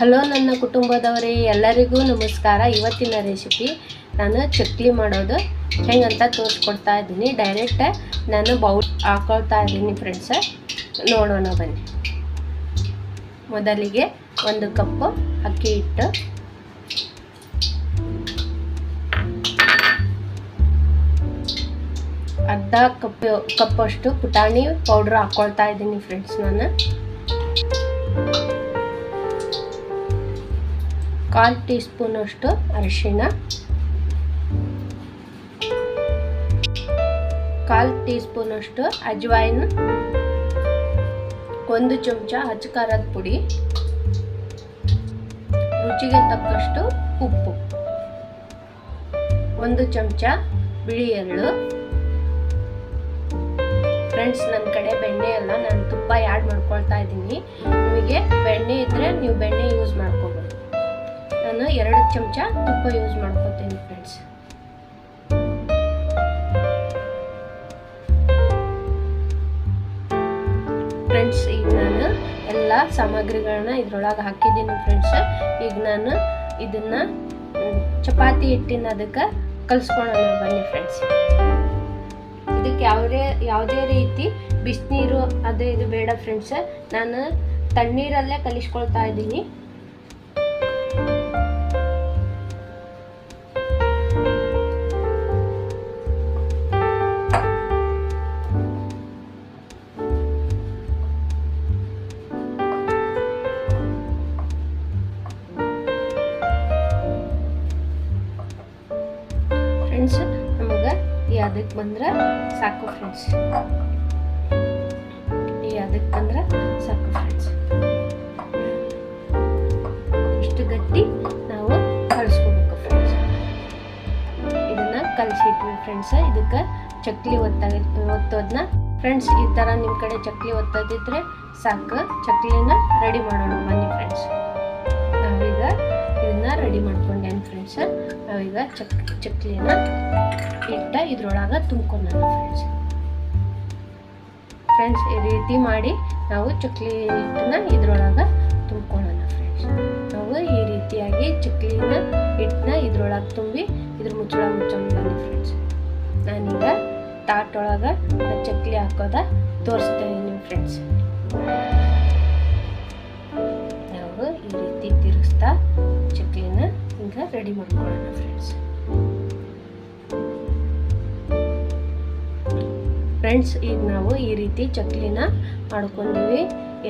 Hello ನನ್ನ ಕುಟುಂಬದವರೇ, ಎಲ್ಲರಿಗೂ ನಮಸ್ಕಾರ. ಇವತ್ತಿನ ರೆಸಿಪಿ ನಾನು ಚಕ್ಲಿ ಮಾಡೋದು. ಹೆಂಗಂತ ತೋರಿಸ್ಕೊಡ್ತಾ ಇದ್ದೀನಿ. ಡೈರೆಕ್ಟ್ ನಾನು ಬೌಲ್ ಹಾಕೊಳ್ತಾ ಇದ್ದೀನಿ ಫ್ರೆಂಡ್ಸ ನೋಡೋಣ ಬನ್ನಿ. ಮೊದಲಿಗೆ ಒಂದು ಕಪ್ಪು ಅಕ್ಕಿ ಹಿಟ್ಟು. ಅರ್ಧ ಕಪ್, ಕಪ್ಪಷ್ಟು ಪುಟಾಣಿ ಪೌಡ್ರ್ ಹಾಕ್ಕೊಳ್ತಾ ಇದ್ದೀನಿ ಫ್ರೆಂಡ್ಸ್ ನಾನು. ಕಾಲು ಟೀ ಸ್ಪೂನಷ್ಟು ಅರಿಶಿಣ. ಕಾಲು ಟೀ ಸ್ಪೂನಷ್ಟು ಅಜ್ವಾಯಿನ್. ಒಂದು ಚಮಚ ಹಚ್ಚ ಖಾರದ ಪುಡಿ. ರುಚಿಗೆ ತಕ್ಕಷ್ಟು ಉಪ್ಪು. ಒಂದು ಚಮಚ ಬಿಳಿ ಎಳ್ಳು. ಫ್ರೆಂಡ್ಸ್ ನನ್ನ ಕಡೆ ಬೆಣ್ಣೆ ಅಲ್ಲ ನಾನು ತುಪ್ಪ ಆ್ಯಡ್ ಮಾಡ್ಕೊಳ್ತಾ ಇದ್ದೀನಿ. ನಿಮಗೆ ಬೆಣ್ಣೆ ಇದ್ದರೆ ನೀವು ಬೆಣ್ಣೆ ಯೂಸ್ ಮಾಡ್ಕೋಬೋದು. ನಾನು ಎರಡು ಚಮಚ ತುಪ್ಪ ಯೂಸ್ ಮಾಡ್ಕೋತೀನಿ ಫ್ರೆಂಡ್ಸ್ ಫ್ರೆಂಡ್ಸ್ ಈಗ ನಾನು ಎಲ್ಲ ಸಾಮಗ್ರಿಗಳನ್ನ ಇದ್ರೊಳಗೆ ಹಾಕಿದ್ದೀನಿ ಫ್ರೆಂಡ್ಸ್ ಈಗ ನಾನು ಇದನ್ನ ಚಪಾತಿ ಹಿಟ್ಟಿನ ಅದಕ್ಕೆ ಕಲ್ಸ್ಕೊಳ್ಳೋಣ ಬನ್ನಿ ಫ್ರೆಂಡ್ಸ್ ಇದಕ್ಕೆ ಯಾವುದೇ ಯಾವುದೇ ರೀತಿ ಬಿಸಿನೀರು, ಅದೇ ಇದು ಬೇಡ ಫ್ರೆಂಡ್ಸ್ ನಾನು ತಣ್ಣೀರಲ್ಲೇ ಕಲಿಸ್ಕೊಳ್ತಾ ಇದ್ದೀನಿ. ಫ್ರೆಂಡ್ಸ್, ನಮಗೆ ಈ ಅದಕ್ಕೆ ಬಂದ್ರೆ ಸಾಕು ಫ್ರೆಂಡ್ಸ್. ಈ ಅದಕ್ಕೆ ಬಂದ್ರೆ ಸಾಕು ಫ್ರೆಂಡ್ಸ್. ಇಷ್ಟು ಗಟ್ಟಿ ನಾವು ಕಳಿಸ್ಕೋಬೇಕು ಫ್ರೆಂಡ್ಸ್. ಇದನ್ನ ಕಲಿಸಿಟ್ವಿ ಫ್ರೆಂಡ್ಸ್, ಇದಕ್ಕೆ ಚಕ್ಲಿ ಒತ್ತಾಗಿ ಒತ್ತೋದನ್ನ ಫ್ರೆಂಡ್ಸ್, ಈ ಥರ ನಿಮ್ಮ ಕಡೆ ಚಕ್ಲಿ ಒತ್ತೋದಿದ್ರೆ ಸಾಕು. ಚಕ್ಲಿನ ರೆಡಿ ಮಾಡೋಣ, ಬನ್ನಿ ಫ್ರೆಂಡ್ಸ್. ನಾವೀಗ ಇದನ್ನ ರೆಡಿ ಮಾಡ್ಕೊಂಡೇನು ಫ್ರೆಂಡ್ಸ್ ನಾವೀಗ ಚಕ್ ಚಕ್ಲಿನ ಇಟ್ಟ ಇದ್ರೊಳಗೆ ತುಂಬ್ಕೊಂಡು ಫ್ರೆಂಡ್ಸ್ ಫ್ರೆಂಡ್ಸ್ ಈ ರೀತಿ ಮಾಡಿ ನಾವು ಚಕ್ಲಿ ಹಿಟ್ಟನ್ನ ಇದ್ರೊಳಗೆ ತುಂಬ್ಕೊಳ್ಳೋಣ ಫ್ರೆಂಡ್ಸ್ ನಾವು ಈ ರೀತಿಯಾಗಿ ಚಕ್ಲಿನ ಹಿಟ್ಟನ್ನ ಇದ್ರೊಳಗೆ ತುಂಬಿ ಇದ್ರ ಮುಚ್ಚಳ ಬನ್ನಿ ಫ್ರೆಂಡ್ಸ್ ನಾನೀಗ ತಾಟೊಳಗೆ ಚಕ್ಲಿ ಹಾಕೋದ ತೋರಿಸ್ತಾ ಇದ್ದೀನಿ ಫ್ರೆಂಡ್ಸ್ ನಾವು ಈ ರೀತಿ ತಿರುಗಿಸ್ತಾ ಹಿಂಗೆ ರೆಡಿ ಮಾಡ್ಕೊಳ್ಳೋಣ ಫ್ರೆಂಡ್ಸ್ ಫ್ರೆಂಡ್ಸ್ ಈಗ ನಾವು ಈ ರೀತಿ ಚಕ್ಲಿನ ಮಾಡ್ಕೊಂಡಿವಿ.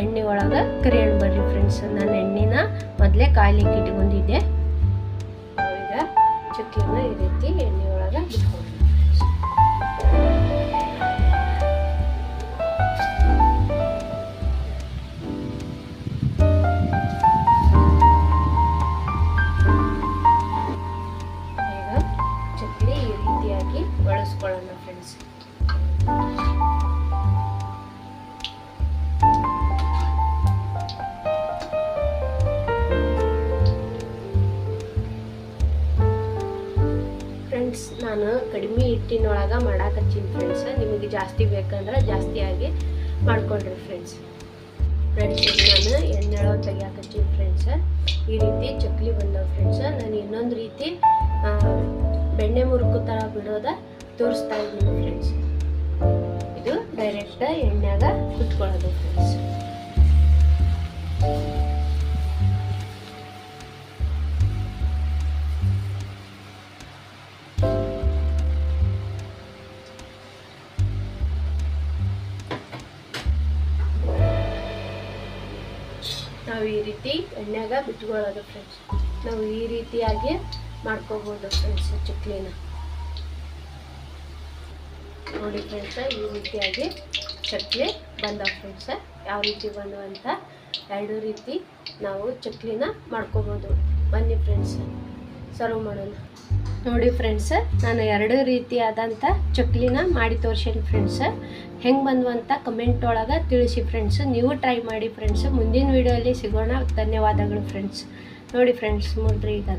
ಎಣ್ಣೆ ಒಳಗೆ ಕರಿಯಣ್ ಬರ್ರಿ ಫ್ರೆಂಡ್ಸ್ ನಾನು ಎಣ್ಣೆನ ಮೊದಲೇ ಕಾಯ್ಲಿಕ್ಕೆ ಇಟ್ಕೊಂಡಿದ್ದೆ. ಈಗ ಚಕ್ಲಿನ ಈ ರೀತಿ ಎಣ್ಣೆ ಒಳಗೆ ಬಿಟ್ಕೊಂಡಿದ್ದೆ friends. ಫ್ರೆಂಡ್ಸ್ ನಾನು ಕಡಿಮೆ ಹಿಟ್ಟಿನೊಳಗೆ ಮಾಡಾಕತ್ತೀನಿ ಫ್ರೆಂಡ್ಸ್ ನಿಮಗೆ ಜಾಸ್ತಿ ಬೇಕಂದ್ರೆ ಜಾಸ್ತಿಯಾಗಿ ಮಾಡ್ಕೊಂಡ್ರಿ ಫ್ರೆಂಡ್ಸ್ ಫ್ರೆಂಡ್ಸ್ ನಾನು ಎಣ್ಣೆಳೋ ತೆಗಿಯಾಕತ್ತೀನಿ ಫ್ರೆಂಡ್ಸ್ ಈ ರೀತಿ ಚಕ್ಲಿ ಬಂದವು ಫ್ರೆಂಡ್ಸ್ ನಾನು ಇನ್ನೊಂದು ರೀತಿ ಬೆಣ್ಣೆ ಮುರುಕು ಥರ ಬಿಡೋದ ತೋರಿಸ್ತಾ ಇದ್ದೀನಿ ಫ್ರೆಂಡ್ಸ್ ಡೈರೆಕ್ಟ್ ಎಣ್ಣೆಗ ಕುತ್ಕೊಳ್ಳೋದು ಫ್ರೆಂಡ್ಸ್ ನಾವು ಈ ರೀತಿ ಎಣ್ಣೆಗ ಬಿಟ್ಕೊಳ್ಳೋದು ಫ್ರೆಂಡ್ಸ್ ನಾವು ಈ ರೀತಿಯಾಗಿ ಮಾಡ್ಕೋಬೋದು ಫ್ರೆಂಡ್ಸ್ ಚಕ್ಲಿನ ನೋಡಿ ಫ್ರೆಂಡ್ಸ, ಈ ರೀತಿಯಾಗಿ ಚಕ್ಲಿ ಬಂದ ಫ್ರೆಂಡ್ಸ, ಯಾವ ರೀತಿ ಬಂದವು ಅಂತ ಎರಡು ರೀತಿ ನಾವು ಚಕ್ಲಿನ ಮಾಡ್ಕೋಬೋದು. ಬನ್ನಿ ಫ್ರೆಂಡ್ಸ್ ಸರ್ವ್ ಮಾಡೋಣ. ನೋಡಿ ಫ್ರೆಂಡ್ಸ್, ನಾನು ಎರಡು ರೀತಿಯಾದಂಥ ಚಕ್ಲಿನ ಮಾಡಿ ತೋರ್ಸೀನಿ ಫ್ರೆಂಡ್ಸ. ಹೆಂಗೆ ಬಂದ್ವು ಅಂತ ಕಮೆಂಟ್ ಒಳಗೆ ತಿಳಿಸಿ ಫ್ರೆಂಡ್ಸ್. ನೀವು ಟ್ರೈ ಮಾಡಿ ಫ್ರೆಂಡ್ಸ್. ಮುಂದಿನ ವೀಡಿಯೋಲಿ ಸಿಗೋಣ. ಧನ್ಯವಾದಗಳು ಫ್ರೆಂಡ್ಸ್. ನೋಡಿ ಫ್ರೆಂಡ್ಸ್ ನೋಡ್ರಿ ಈಗ